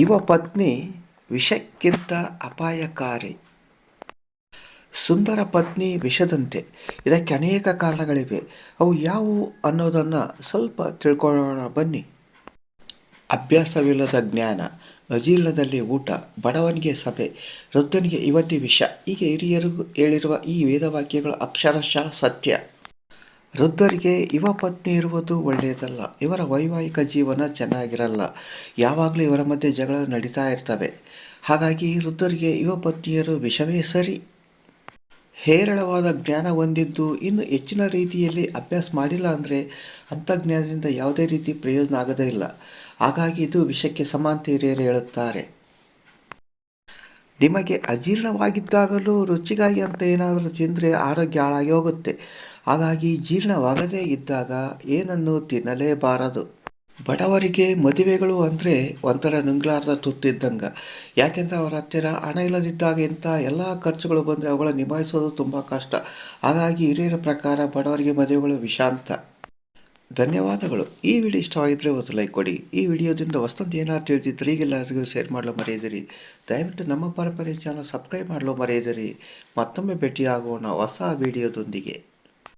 ಯುವ ಪತ್ನಿ ವಿಷಕ್ಕಿಂತ ಅಪಾಯಕಾರಿ. ಸುಂದರ ಪತ್ನಿ ವಿಷದಂತೆ. ಇದಕ್ಕೆ ಅನೇಕ ಕಾರಣಗಳಿವೆ. ಅವು ಯಾವುವು ಅನ್ನೋದನ್ನು ಸ್ವಲ್ಪ ತಿಳ್ಕೊಳ್ಳೋಣ ಬನ್ನಿ. ಅಭ್ಯಾಸವಿಲ್ಲದ ಜ್ಞಾನ ಅಜೀರ್ಣದಲ್ಲಿ ಊಟ, ಬಡವನಿಗೆ ಸಭೆ, ವೃದ್ಧನಿಗೆ ಯುವತಿ ವಿಷ. ಹೀಗೆ ಹಿರಿಯರಿಗೂ ಹೇಳಿರುವ ಈ ವೇದವಾಕ್ಯಗಳು ಅಕ್ಷರಶಃ ಸತ್ಯ. ವೃದ್ಧರಿಗೆ ಯುವ ಪತ್ನಿ ಇರುವುದು ಒಳ್ಳೆಯದಲ್ಲ. ಇವರ ವೈವಾಹಿಕ ಜೀವನ ಚೆನ್ನಾಗಿರಲ್ಲ. ಯಾವಾಗಲೂ ಇವರ ಮಧ್ಯೆ ಜಗಳ ನಡೀತಾ ಇರ್ತವೆ. ಹಾಗಾಗಿ ವೃದ್ಧರಿಗೆ ಯುವ ಪತ್ನಿಯರು ವಿಷವೇ ಸರಿ. ಹೇರಳವಾದ ಜ್ಞಾನ ಹೊಂದಿದ್ದು ಇನ್ನು ಹೆಚ್ಚಿನ ರೀತಿಯಲ್ಲಿ ಅಭ್ಯಾಸ ಮಾಡಿಲ್ಲ ಅಂದರೆ ಅಂಥ ಜ್ಞಾನದಿಂದ ಯಾವುದೇ ರೀತಿ ಪ್ರಯೋಜನ ಆಗೋದೇ ಇಲ್ಲ. ಹಾಗಾಗಿ ಇದು ವಿಷಕ್ಕೆ ಸಮಾನ ಹಿರಿಯರು ಹೇಳುತ್ತಾರೆ. ನಿಮಗೆ ಅಜೀರ್ಣವಾಗಿದ್ದಾಗಲೂ ರುಚಿಗಾಗಿ ಅಂತ ಏನಾದರೂ ತಿಂದರೆ ಆರೋಗ್ಯ ಹಾಳಾಗಿ ಹೋಗುತ್ತೆ. ಹಾಗಾಗಿ ಜೀರ್ಣವಾಗದೇ ಇದ್ದಾಗ ಏನನ್ನು ತಿನ್ನಲೇಬಾರದು. ಬಡವರಿಗೆ ಮದುವೆಗಳು ಅಂದರೆ ಒಂಥರ ನುಂಗ್ಲಾರ್ದ ತುತ್ತಿದ್ದಂಗೆ. ಯಾಕೆಂದರೆ ಅವರ ಹತ್ತಿರ ಹಣ ಇಲ್ಲದಿದ್ದಾಗ ಇಂಥ ಎಲ್ಲ ಖರ್ಚುಗಳು ಬಂದರೆ ಅವುಗಳ ನಿಭಾಯಿಸೋದು ತುಂಬ ಕಷ್ಟ. ಹಾಗಾಗಿ ಹಿರಿಯರ ಪ್ರಕಾರ ಬಡವರಿಗೆ ಮದುವೆಗಳು ವಿಶಾಂತ ಧನ್ಯವಾದಗಳು. ಈ ವಿಡಿಯೋ ಇಷ್ಟವಾಗಿದ್ದರೆ ಒಂದು ಲೈಕ್ ಕೊಡಿ. ಈ ವಿಡಿಯೋದಿಂದ ಹೊಸದಂತ ಏನಾದ್ರು ತಿಳಿದಿದ್ದರೆ ಈಗೆಲ್ಲರಿಗೂ ಶೇರ್ ಮಾಡಲು ಮರೆಯದಿರಿ. ದಯವಿಟ್ಟು ನಮ್ಮ ಪರಂಪರೆ ಚಾನಲ್ ಸಬ್ಸ್ಕ್ರೈಬ್ ಮಾಡಲು ಮರೆಯದಿರಿ. ಮತ್ತೊಮ್ಮೆ ಭೇಟಿಯಾಗೋಣ ಹೊಸ ವಿಡಿಯೋದೊಂದಿಗೆ.